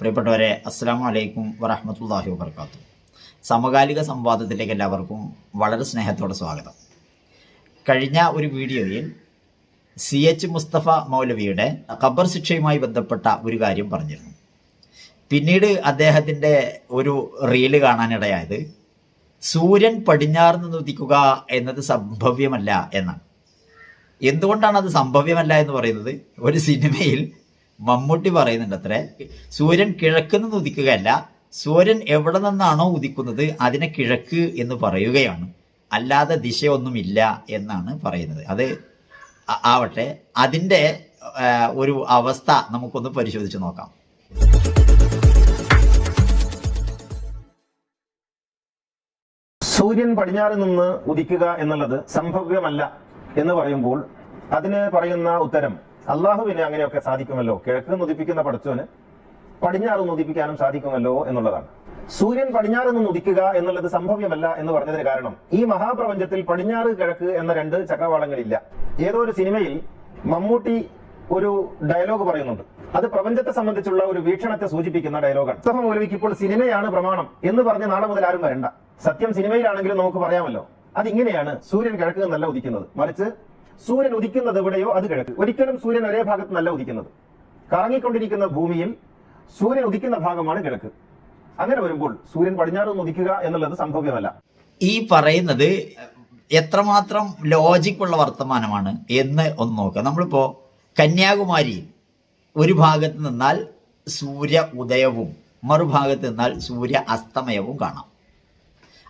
പ്രിയപ്പെട്ടവരെ അസ്സാം വലൈക്കും വറഹമത്തല്ലാഹി വാബർക്കാത്തു സമകാലിക സംവാദത്തിലേക്ക് എല്ലാവർക്കും വളരെ സ്നേഹത്തോടെ സ്വാഗതം. കഴിഞ്ഞ ഒരു വീഡിയോയിൽ സി എച്ച് മുസ്തഫ മൗലവിയുടെ ഖബർ ശിക്ഷയുമായി ബന്ധപ്പെട്ട ഒരു കാര്യം പറഞ്ഞിരുന്നു. പിന്നീട് അദ്ദേഹത്തിന്റെ ഒരു റീൽ കാണാനിടയായത് സൂര്യൻ പടിഞ്ഞാറ് നിന്ന് ഉദിക്കുക എന്നത് സംഭവ്യമല്ല എന്നാണ്. എന്തുകൊണ്ടാണ് അത് സംഭവ്യമല്ല എന്ന് പറയുന്നത്? ഒരു സിനിമയിൽ മമ്മൂട്ടി പറയുന്നുണ്ട് അത്രേ സൂര്യൻ കിഴക്ക് നിന്ന് ഉദിക്കുകയല്ല സൂര്യൻ എവിടെ നിന്നാണോ ഉദിക്കുന്നത് അതിനെ കിഴക്ക് എന്ന് പറയുകയാണ്. അല്ലാതെ ദിശയൊന്നുമില്ല എന്നാണ് പറയുന്നത്. അത് ആവട്ടെ അതിന്റെ ഒരു അവസ്ഥ നമുക്കൊന്ന് പരിശോധിച്ച് നോക്കാം. സൂര്യൻ പടിഞ്ഞാറ് നിന്ന് ഉദിക്കുക എന്നുള്ളത് സംഭവ്യമല്ല എന്ന് പറയുമ്പോൾ അതിന് പറയുന്ന ഉത്തരം അള്ളാഹുവിന് അങ്ങനെയൊക്കെ സാധിക്കുമല്ലോ? കിഴക്ക് നുദിപ്പിക്കുന്ന പടച്ചവന് പടിഞ്ഞാറ് നുദിപ്പിക്കാനും സാധിക്കുമല്ലോ എന്നുള്ളതാണ്. സൂര്യൻ പടിഞ്ഞാറ് നിന്ന് ഉദിക്കുക എന്നുള്ളത് സംഭവ്യമല്ല എന്ന് പറഞ്ഞതിന് കാരണം ഈ മഹാപ്രപഞ്ചത്തിൽ പടിഞ്ഞാറ് കിഴക്ക് എന്ന രണ്ട് ചക്രവാളങ്ങളില്ല. ഏതോ ഒരു സിനിമയിൽ മമ്മൂട്ടി ഒരു ഡയലോഗ് പറയുന്നുണ്ട്. അത് പ്രപഞ്ചത്തെ സംബന്ധിച്ചുള്ള ഒരു വീക്ഷണത്തെ സൂചിപ്പിക്കുന്ന ഡയലോഗാണ്. മുസ്തഫ മൗലവിക്ക് ഇപ്പോൾ സിനിമയാണ് പ്രമാണം എന്ന് പറഞ്ഞ് നാളെ മുതൽ ആരും വരണ്ട. സത്യം സിനിമയിലാണെങ്കിലും നമുക്ക് പറയാമല്ലോ. അതിങ്ങനെയാണ് സൂര്യൻ കിഴക്ക് നിന്നല്ല ഉദിക്കുന്നത്. മറിച്ച് സൂര്യൻ ഉദിക്കുന്നത് എവിടെയോ അത് കിഴക്ക്. ഒരിക്കലും സൂര്യൻ ഒരേ ഭാഗത്ത് നല്ല ഉദിക്കുന്നത്. കറങ്ങിക്കൊണ്ടിരിക്കുന്ന ഭൂമിയിൽ സൂര്യൻ ഉദിക്കുന്ന ഭാഗമാണ് കിഴക്ക്. അങ്ങനെ വരുമ്പോൾ സൂര്യൻ പടിഞ്ഞാറ് ഉദിക്കുക എന്നുള്ളത് സംഭവ്യമല്ല. ഈ പറയുന്നത് എത്രമാത്രം ലോജിക്കുള്ള വർത്തമാനമാണ് എന്ന് ഒന്ന് നോക്കുക നമ്മളിപ്പോൾ കന്യാകുമാരിയിൽ ഒരു ഭാഗത്ത് നിന്നാൽ സൂര്യ ഉദയവും മറുഭാഗത്ത് നിന്നാൽ സൂര്യ അസ്തമയവും കാണാം.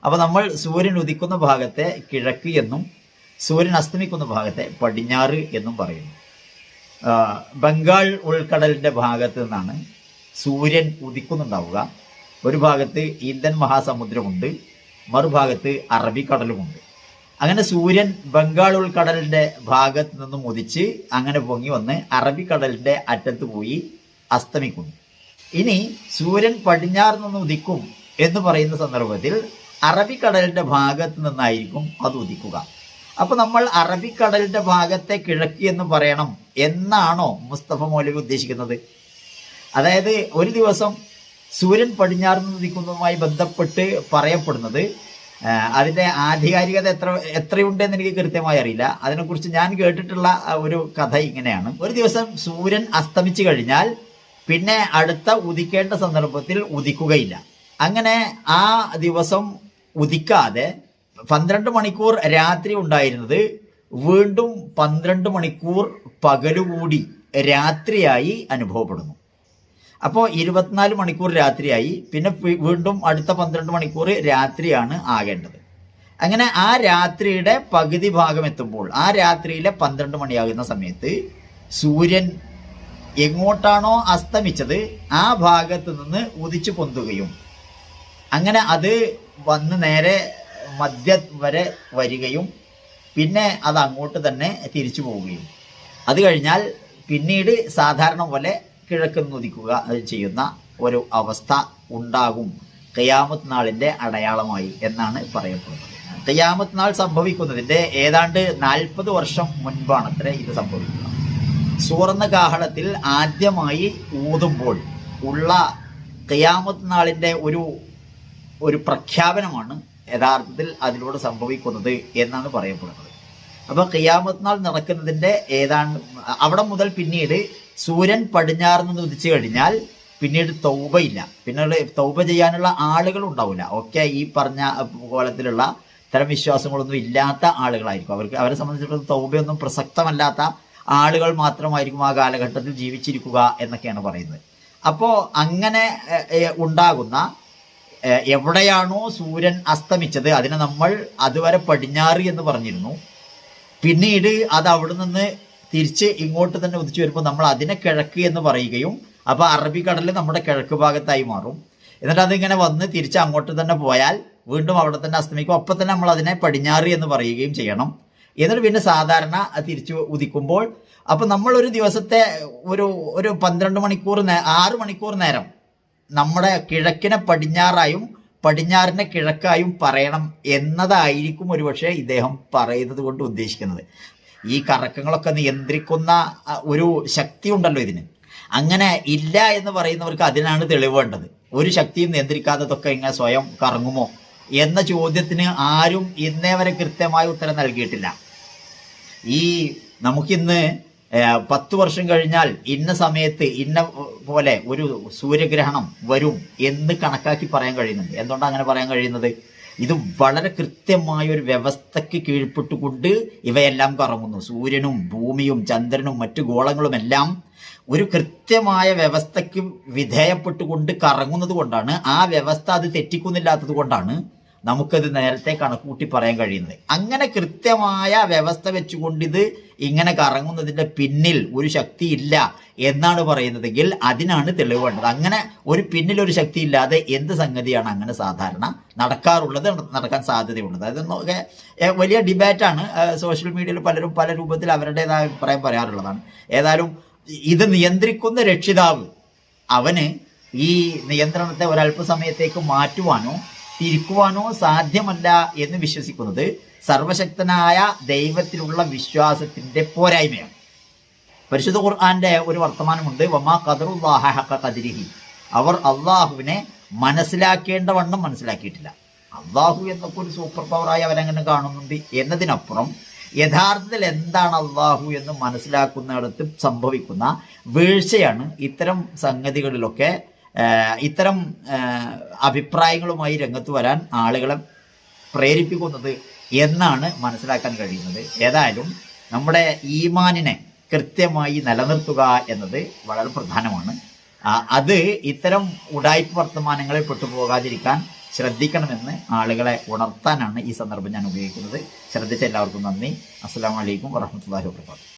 അപ്പോൾ നമ്മൾ സൂര്യൻ ഉദിക്കുന്ന ഭാഗത്തെ കിഴക്ക് എന്നും സൂര്യൻ അസ്തമിക്കുന്ന ഭാഗത്തെ പടിഞ്ഞാറ് എന്നും പറയുന്നു. ബംഗാൾ ഉൾക്കടലിന്റെ ഭാഗത്ത് നിന്നാണ് സൂര്യൻ ഉദിക്കുന്നുണ്ടാവുക. ഒരു ഭാഗത്ത് ഇന്ത്യൻ മഹാസമുദ്രമുണ്ട് മറുഭാഗത്ത് അറബിക്കടലുമുണ്ട്. അങ്ങനെ സൂര്യൻ ബംഗാൾ ഉൾക്കടലിന്റെ ഭാഗത്ത് നിന്നും ഉദിച്ച് അങ്ങനെ പൊങ്ങി വന്ന് അറബിക്കടലിന്റെ അറ്റത്ത് പോയി അസ്തമിക്കുന്നു. ഇനി സൂര്യൻ പടിഞ്ഞാറ് നിന്ന് ഉദിക്കും എന്ന് പറയുന്ന സന്ദർഭത്തിൽ അറബിക്കടലിന്റെ ഭാഗത്ത് നിന്നായിരിക്കും അത് ഉദിക്കുക. അപ്പൊ നമ്മൾ അറബിക്കടലിന്റെ ഭാഗത്തെ കിഴക്കി എന്ന് പറയണം എന്നാണോ മുസ്തഫ മൗലവി ഉദ്ദേശിക്കുന്നത്? അതായത് ഒരു ദിവസം സൂര്യൻ പടിഞ്ഞാറ് നിൽക്കുന്നതുമായി ബന്ധപ്പെട്ട് പറയപ്പെടുന്നത് അതിന്റെ ആധികാരികത എത്ര എത്രയുണ്ടെന്ന് എനിക്ക് കൃത്യമായി അറിയില്ല. അതിനെക്കുറിച്ച് ഞാൻ കേട്ടിട്ടുള്ള ഒരു കഥ ഇങ്ങനെയാണ്. ഒരു ദിവസം സൂര്യൻ അസ്തമിച്ചു കഴിഞ്ഞാൽ പിന്നെ അടുത്ത ഉദിക്കേണ്ട സന്ദർഭത്തിൽ ഉദിക്കുകയില്ല. അങ്ങനെ ആ ദിവസം ഉദിക്കാതെ പന്ത്രണ്ട് മണിക്കൂർ രാത്രി ഉണ്ടായിരുന്നത്. വീണ്ടും പന്ത്രണ്ട് മണിക്കൂർ പകലുകൂടി രാത്രിയായി അനുഭവപ്പെടുന്നു. അപ്പോൾ ഇരുപത്തിനാല് മണിക്കൂർ രാത്രിയായി. പിന്നെ വീണ്ടും അടുത്ത പന്ത്രണ്ട് മണിക്കൂർ രാത്രിയാണ് ആകേണ്ടത്. അങ്ങനെ ആ രാത്രിയുടെ പകുതി ഭാഗം എത്തുമ്പോൾ ആ രാത്രിയിലെ പന്ത്രണ്ട് മണിയാകുന്ന സമയത്ത് സൂര്യൻ എങ്ങോട്ടാണോ അസ്തമിച്ചത് ആ ഭാഗത്ത് നിന്ന് ഉദിച്ചു പൊന്തുകയും അങ്ങനെ അത് വന്ന് നേരെ മധ്യ വരെ വരികയും പിന്നെ അത് അങ്ങോട്ട് തന്നെ തിരിച്ചു പോവുകയും. അത് കഴിഞ്ഞാൽ പിന്നീട് സാധാരണ പോലെ കിഴക്ക് നൊതിക്കുക ചെയ്യുന്ന ഒരു അവസ്ഥ ഉണ്ടാകും. കയ്യാമത്ത് നാളിന്റെ അടയാളമായി എന്നാണ് പറയപ്പെടുന്നത്. കയ്യാമത്ത് നാൾ സംഭവിക്കുന്നതിന്റെ ഏതാണ്ട് നാൽപ്പത് വർഷം മുൻപാണത്രേ ഇത് സംഭവിക്കുക. സുവർണ കാഹളത്തിൽ ആദ്യമായി ഊതുമ്പോൾ ഉള്ള കയ്യാമത്ത് നാളിന്റെ ഒരു ഒരു പ്രഖ്യാപനമാണ് യഥാർത്ഥത്തിൽ അതിലൂടെ സംഭവിക്കുന്നത് എന്നാണ് പറയപ്പെടുന്നത്. അപ്പോൾ ഖിയാമത്ത് നാൾ നടക്കുന്നതിന്റെ ഏതാണ്ട് അവിടെ മുതൽ പിന്നീട് സൂര്യൻ പടിഞ്ഞാറ് നിന്ന് ഉദിച്ചു കഴിഞ്ഞാൽ പിന്നീട് തൗബയില്ല. പിന്നെ തൗബ ചെയ്യാനുള്ള ആളുകൾ ഉണ്ടാവില്ല. ഒക്കെ ഈ പറഞ്ഞ കോലത്തിലുള്ള ഇത്തരം വിശ്വാസങ്ങളൊന്നും ഇല്ലാത്ത ആളുകളായിരിക്കും. അവർക്ക് അവരെ സംബന്ധിച്ചിടത്തോളം തൗബയൊന്നും പ്രസക്തമല്ലാത്ത ആളുകൾ മാത്രമായിരിക്കും ആ കാലഘട്ടത്തിൽ ജീവിച്ചിരിക്കുക എന്നൊക്കെയാണ് പറയുന്നത്. അപ്പോൾ അങ്ങനെ ഉണ്ടാകുന്ന എവിടെയാണോ സൂര്യൻ അസ്തമിച്ചത് അതിനെ നമ്മൾ അതുവരെ പടിഞ്ഞാറ് എന്ന് പറഞ്ഞിരുന്നു. പിന്നീട് അത് അവിടെ നിന്ന് തിരിച്ച് ഇങ്ങോട്ട് തന്നെ ഉദിച്ചു വരുമ്പോൾ നമ്മൾ അതിനെ കിഴക്ക് എന്ന് പറയുകയും അപ്പോൾ അറബിക്കടൽ നമ്മുടെ കിഴക്ക് ഭാഗത്തായി മാറും. എന്നിട്ട് അതിങ്ങനെ വന്ന് തിരിച്ച് അങ്ങോട്ട് തന്നെ പോയാൽ വീണ്ടും അവിടെ തന്നെ അസ്തമിക്കും. അപ്പം തന്നെ നമ്മൾ അതിനെ പടിഞ്ഞാറ് എന്ന് പറയുകയും ചെയ്യണം. എന്നിട്ട് പിന്നെ സാധാരണ തിരിച്ചു ഉദിക്കുമ്പോൾ അപ്പം നമ്മൾ ഒരു ദിവസത്തെ ഒരു ഒരു പന്ത്രണ്ട് മണിക്കൂർ ആറ് മണിക്കൂർ നേരം നമ്മുടെ കിഴക്കിനെ പടിഞ്ഞാറായും പടിഞ്ഞാറിനെ കിഴക്കായും പറയണം എന്നതായിരിക്കും ഒരുപക്ഷെ ഇദ്ദേഹം പറയുന്നത് കൊണ്ട് ഉദ്ദേശിക്കുന്നത്. ഈ കറക്കങ്ങളൊക്കെ നിയന്ത്രിക്കുന്ന ഒരു ശക്തി ഉണ്ടല്ലോ ഇതിന്. അങ്ങനെ ഇല്ല എന്ന് പറയുന്നവർക്ക് അതിനാണ് തെളിവേണ്ടത് ഒരു ശക്തിയും നിയന്ത്രിക്കാത്തതൊക്കെ ഇങ്ങനെ സ്വയം കറങ്ങുമോ എന്ന ചോദ്യത്തിന് ആരും ഇന്നേ വരെ കൃത്യമായ ഉത്തരം നൽകിയിട്ടില്ല. ഈ നമുക്കിന്ന് പത്ത് വർഷം കഴിഞ്ഞാൽ ഇന്ന സമയത്ത് ഇന്ന പോലെ ഒരു സൂര്യഗ്രഹണം വരും എന്ന് കണക്കാക്കി പറയാൻ കഴിയുന്നുണ്ട്. എന്തുകൊണ്ടാണ് അങ്ങനെ പറയാൻ കഴിയുന്നത്? ഇത് വളരെ കൃത്യമായ ഒരു വ്യവസ്ഥയ്ക്ക് കീഴ്പ്പെട്ടുകൊണ്ട് ഇവയെല്ലാം കറങ്ങുന്നു. സൂര്യനും ഭൂമിയും ചന്ദ്രനും മറ്റു ഗോളങ്ങളും എല്ലാം ഒരു കൃത്യമായ വ്യവസ്ഥയ്ക്ക് വിധേയപ്പെട്ടുകൊണ്ട് കറങ്ങുന്നത് കൊണ്ടാണ് ആ വ്യവസ്ഥ അത് തെറ്റിക്കുന്നില്ലാത്തത് കൊണ്ടാണ് നമുക്കത് നേരത്തെ കണക്കൂട്ടി പറയാൻ കഴിയുന്നത്. അങ്ങനെ കൃത്യമായ വ്യവസ്ഥ വെച്ചുകൊണ്ട് ഇത് ഇങ്ങനെ കറങ്ങുന്നതിന്റെ പിന്നിൽ ഒരു ശക്തി ഇല്ല എന്നാണ് പറയുന്നതെങ്കിൽ അതിനാണ് തെളിവ് വേണ്ടത്. അങ്ങനെ ഒരു പിന്നിൽ ഒരു ശക്തി ഇല്ലാതെ എന്ത് സംഗതിയാണ് അങ്ങനെ സാധാരണ നടക്കാറുള്ളത് നടക്കാൻ സാധ്യതയുള്ളത്? അതൊക്കെ വലിയ ഡിബേറ്റാണ് സോഷ്യൽ മീഡിയയിൽ പലരും പല രൂപത്തിൽ അവരുടേതായ അഭിപ്രായം പറയാറുള്ളതാണ്. ഏതായാലും ഇത് നിയന്ത്രിക്കുന്ന രക്ഷിതാവ് അവന് ഈ നിയന്ത്രണത്തെ ഒരല്പസമയത്തേക്ക് മാറ്റുവാനോ തിരിക്കുവാനോ സാധ്യമല്ല എന്ന് വിശ്വസിക്കുന്നത് സർവശക്തനായ ദൈവത്തിലുള്ള വിശ്വാസത്തിന്റെ പോരായ്മയാണ്. പരിശുദ്ധ ഖുർആാന്റെ ഒരു വർത്തമാനമുണ്ട് വമാ ഖദറുല്ലാഹ അവർ അള്ളാഹുവിനെ മനസ്സിലാക്കേണ്ട വണ്ണം മനസ്സിലാക്കിയിട്ടില്ല. അള്ളാഹു എന്നൊക്കെ ഒരു സൂപ്പർ പവറായി അവരങ്ങനെ കാണുന്നുണ്ട്. എന്നതിനപ്പുറം യഥാർത്ഥത്തിൽ എന്താണ് അള്ളാഹു എന്ന് മനസ്സിലാക്കുന്നിടത്ത് സംഭവിക്കുന്ന വീഴ്ചയാണ് ഇത്തരം സംഗതികളിലൊക്കെ ഇത്തരം അഭിപ്രായങ്ങളുമായി രംഗത്ത് വരാൻ ആളുകളെ പ്രേരിപ്പിക്കുന്നത് എന്നാണ് മനസ്സിലാക്കാൻ കഴിയുന്നത്. ഏതായാലും നമ്മുടെ ഈമാനിനെ കൃത്യമായി നിലനിർത്തുക എന്നത് വളരെ പ്രധാനമാണ്. അത് ഇത്തരം ഉടായ്പ വർത്തമാനങ്ങളിൽ പെട്ടുപോകാതിരിക്കാൻ ശ്രദ്ധിക്കണമെന്ന് ആളുകളെ ഉണർത്താനാണ് ഈ സന്ദർഭം ഞാൻ ഉപയോഗിക്കുന്നത്. ശ്രദ്ധിച്ച എല്ലാവർക്കും നന്ദി. അസ്സാം വലൈക്കും വറഹമത്തല്ലാഹി വാബർക്കാത്തു